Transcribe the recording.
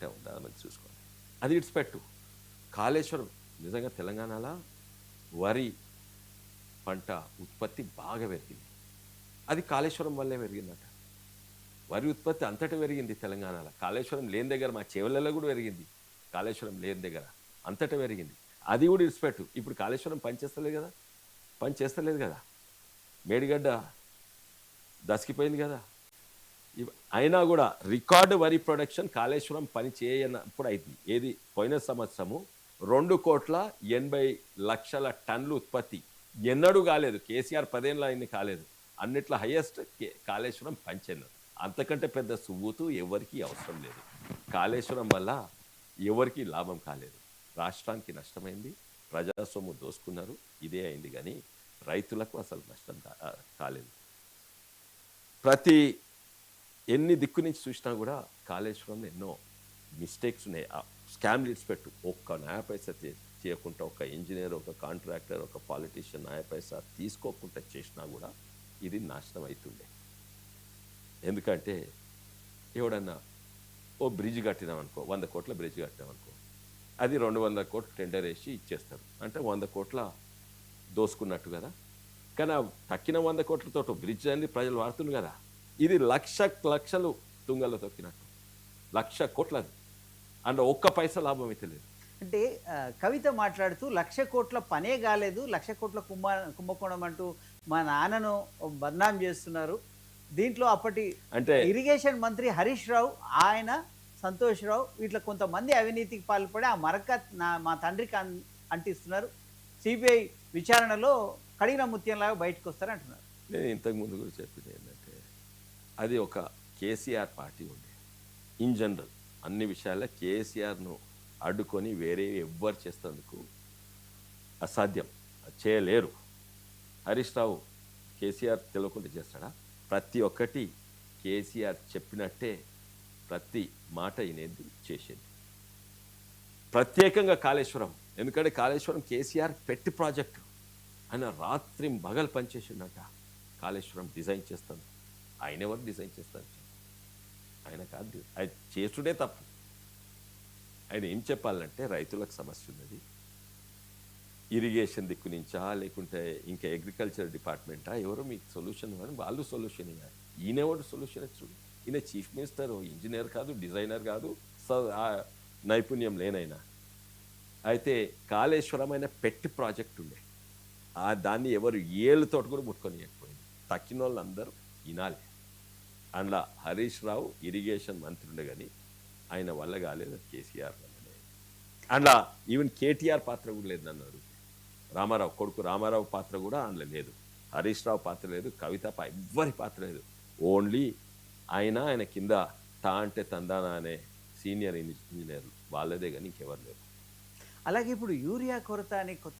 పెట్టావు దాని మంచి చూసుకోవాలి. అది విడిచిపెట్టు. కాళేశ్వరం నిజంగా తెలంగాణలో వరి పంట ఉత్పత్తి బాగా పెరిగింది. అది కాళేశ్వరం వల్లే పెరిగిందట. వరి ఉత్పత్తి అంతటా పెరిగింది తెలంగాణలో. కాళేశ్వరం లేని దగ్గర మా చెవులలో కూడా పెరిగింది. కాళేశ్వరం లేని దగ్గర అంతటా పెరిగింది. అది కూడా విడిచిపెట్టు. ఇప్పుడు కాళేశ్వరం పనిచేస్తలేదు కదా? పని చేస్తలేదు కదా? మేడిగడ్డ దసికిపోయింది కదా? అయినా కూడా రికార్డు వరి ప్రొడక్షన్ కాళేశ్వరం పని చేయనప్పుడు అయింది ఏది? పోయిన సంవత్సరము రెండు కోట్ల ఎనభై లక్షల టన్నులు ఉత్పత్తి. ఎన్నడూ కాలేదు. కేసీఆర్ పదేళ్ళు అయింది కాలేదు. అన్నిట్లో హయ్యెస్ట్ కాళేశ్వరం పంచెన్నది అంతకంటే పెద్ద సువ్వుతూ ఎవరికి అవసరం లేదు. కాళేశ్వరం వల్ల ఎవరికి లాభం కాలేదు. రాష్ట్రానికి నష్టమైంది. ప్రజాస్వామ్యం దోసుకున్నారు. ఇదే అయింది కానీ రైతులకు అసలు నష్టం కాలేదు. ప్రతి ఎన్ని దిక్కు నుంచి చూసినా కూడా కాళేశ్వరంలో ఎన్నో మిస్టేక్స్ ఉన్నాయి. స్కామ్ లీడ్స్ పెట్టు. ఒక్క న్యాయపైస చేయకుండా ఒక ఇంజనీర్ ఒక కాంట్రాక్టర్ ఒక పాలిటీషియన్ న్యాయపైస తీసుకోకుండా చేసినా కూడా ఇది నాశనం అవుతుండే ఎందుకంటే ఎవడన్నా ఓ బ్రిడ్జ్ కట్టినాం అనుకో వంద కోట్ల బ్రిడ్జ్ కట్టినాం అనుకో అది రెండు వందల కోట్లు టెండర్ వేసి ఇచ్చేస్తారు. అంటే వంద కోట్ల దోసుకున్నట్టు కదా. కానీ ఆ తక్కిన వంద కోట్లతో బ్రిడ్జ్ అని ప్రజలు వాడుతున్నారు కదా. ఇది లక్ష లక్షలు తుంగల్లో తొక్కినట్టు. లక్ష కోట్లది. అండ్ ఒక్క పైసా లాభం అయితే లేదు. అంటే కవిత మాట్లాడుతూ లక్ష కోట్ల పనే కాలేదు లక్ష కోట్ల కుంభ కుంభకోణం అంటూ మా నాన్నను బద్నాం చేస్తున్నారు. దీంట్లో అప్పటి అంటే ఇరిగేషన్ మంత్రి హరీష్ రావు ఆయన సంతోష్ రావు వీటిలో కొంతమంది అవినీతికి పాల్పడి ఆ మరక నా మా తండ్రికి అన్ అంటిస్తున్నారు. సిబిఐ విచారణలో కడిగిన ముత్యంలాగా బయటకు వస్తారు అంటున్నారు నేను ఇంతకు ముందు కూడా చెప్పింది ఏంటంటే అది ఒక కేసీఆర్ పార్టీ ఉండే. ఇన్ జనరల్ అన్ని విషయాల్లో కేసీఆర్ను అడ్డుకొని వేరే ఎవ్వరు చేసేందుకు అసాధ్యం. చేయలేరు. హరీష్ రావు కేసీఆర్ తెలియకుండా చేస్తాడా? ప్రతి ఒక్కటి కేసీఆర్ చెప్పినట్టే ప్రతి మాట ఇనేది చేసేది. ప్రత్యేకంగా కాళేశ్వరం. ఎందుకంటే కాళేశ్వరం కేసీఆర్ పెట్టి ప్రాజెక్టు. ఆయన రాత్రి మగలు పనిచేసిండట కాళేశ్వరం డిజైన్ చేస్తాను. ఆయన ఎవరు డిజైన్ చేస్తారు. ఆయన కాదు ఆయన చేసుడే తప్పు. ఆయన ఏం చెప్పాలంటే రైతులకు సమస్య ఉన్నది. ఇరిగేషన్ దిక్కు నుంచా లేకుంటే ఇంకా అగ్రికల్చర్ డిపార్ట్మెంటా ఎవరో మీకు సొల్యూషన్ ఇవ్వని వాళ్ళు సొల్యూషన్ ఇవ్వాలి ఈయన ఎవరు సొల్యూషన్ చూడు ఈయన చీఫ్ మినిస్టర్ ఇంజనీర్ కాదు డిజైనర్ కాదు ఆ నైపుణ్యం లేనైనా. అయితే కాళేశ్వరం అయిన పెట్టి ప్రాజెక్ట్ ఉండే. ఆ దాన్ని ఎవరు ఏళ్ళతోటి కూడా ముట్టుకొనియకపోయింది తక్కిన వాళ్ళందరూ వినాలి. అందులో హరీష్ రావు ఇరిగేషన్ మంత్రి ఉండే కానీ ఆయన వల్ల కాలేదు కేసీఆర్ వల్లనే. అందులో ఈవెన్ కేటీఆర్ పాత్ర కూడా లేదన్నారు రామారావు కొడుకు రామారావు పాత్ర కూడా అందులో లేదు. హరీష్ రావు పాత్ర లేదు కవిత ఎవ్వరి పాత్ర లేదు. ఓన్లీ ఆయన ఆయన కింద తా అంటే తందానా అనే సీనియర్ ఇంజనీర్లు. వాళ్ళదే కానీ ఇంకెవరు లేరు. అలాగే ఇప్పుడు యూరియా కొరత అని కొత్త